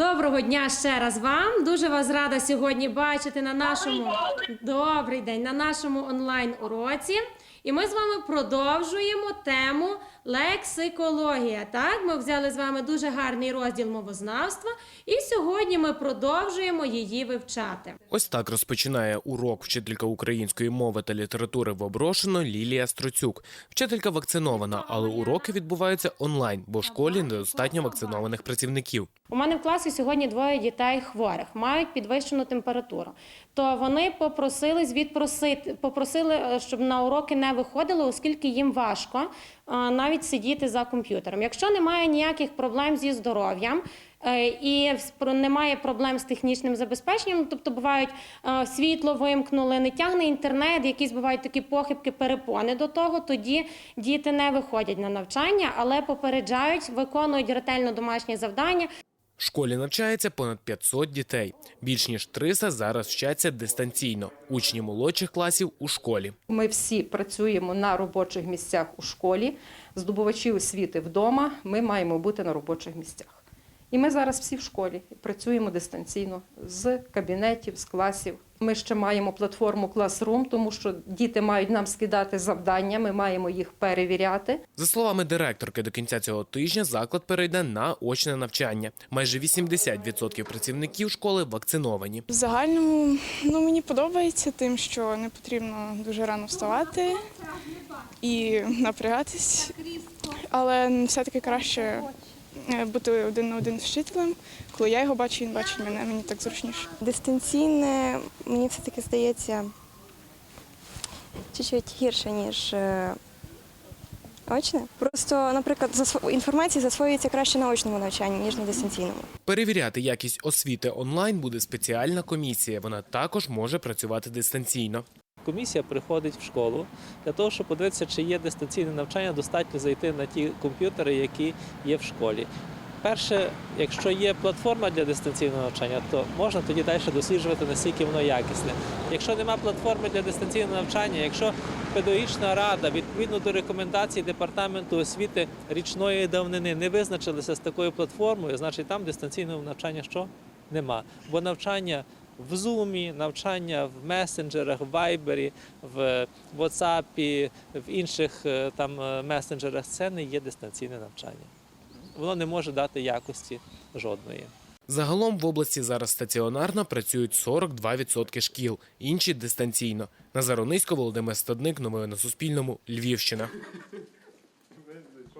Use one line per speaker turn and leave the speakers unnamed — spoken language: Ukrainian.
Доброго дня ще раз вам. Дуже вас рада сьогодні бачити на нашому добрий день на нашому онлайн уроці. І ми з вами продовжуємо тему лексикологія. Так, ми взяли з вами дуже гарний розділ мовознавства, і сьогодні ми продовжуємо її вивчати.
Ось так розпочинає урок вчителька української мови та літератури в Оброшено Лілія Строцюк. Вчителька вакцинована, але уроки відбуваються онлайн, бо в школі недостатньо вакцинованих працівників.
У мене в класі сьогодні двоє дітей хворих, мають підвищену температуру. То вони попросили відпросити, попросили, е, щоб на уроки не виходили, оскільки їм важко е, навіть сидіти за комп'ютером. Якщо немає ніяких проблем зі здоров'ям. е, І немає проблем з технічним забезпеченням, тобто бувають світло вимкнули, не тягне інтернет, якісь бувають такі похибки, перепони до того. Тоді діти не виходять на навчання, але попереджають, виконують ретельно домашні завдання.
Школі навчається понад 500 дітей. Більш ніж 300 зараз вчаться дистанційно. Учні молодших класів у школі.
Ми всі працюємо на робочих місцях у школі, здобувачі освіти вдома. Ми маємо бути на робочих місцях. І ми зараз всі в школі працюємо дистанційно з кабінетів, з класів. Ми ще маємо платформу Classroom, тому що діти мають нам скидати завдання, ми маємо їх перевіряти.
За словами директорки, до кінця цього тижня заклад перейде на очне навчання. Майже 80% працівників школи вакциновані.
В загальному ну, мені подобається тим, що не потрібно дуже рано вставати і напрягатись, але все-таки краще е, бути один на один з вчителем. Коли я його бачу, він бачить мене, мені так зручніше.
Дистанційне, мені все-таки здається, чуть-чуть гірше, ніж е, очне. Просто, наприклад, інформація засвоюється краще на очному навчанні, ніж на дистанційному.
Перевіряти якість освіти онлайн буде спеціальна комісія. Вона також може працювати дистанційно.
Комісія приходить в школу для того, щоб подивитися, чи є дистанційне навчання, достатньо зайти на ті комп'ютери, які є в школі. Перше, якщо є платформа для дистанційного навчання, то можна тоді далі досліджувати, наскільки воно якісне. Якщо нема платформи для дистанційного навчання, якщо педагогічна рада відповідно до рекомендацій департаменту освіти річної давнини не визначилися з такою платформою, значить там дистанційного навчання що нема. Бо навчання в Zoom, навчання в месенджерах, в Viber, в WhatsApp, в інших е, там е, месенджерах це не є дистанційне навчання. Воно не може дати якості жодної.
Загалом в області зараз стаціонарно працюють 42% шкіл, інші дистанційно. Назар Онисько, Володимир Стадник. Новини на Суспільному. Львівщина.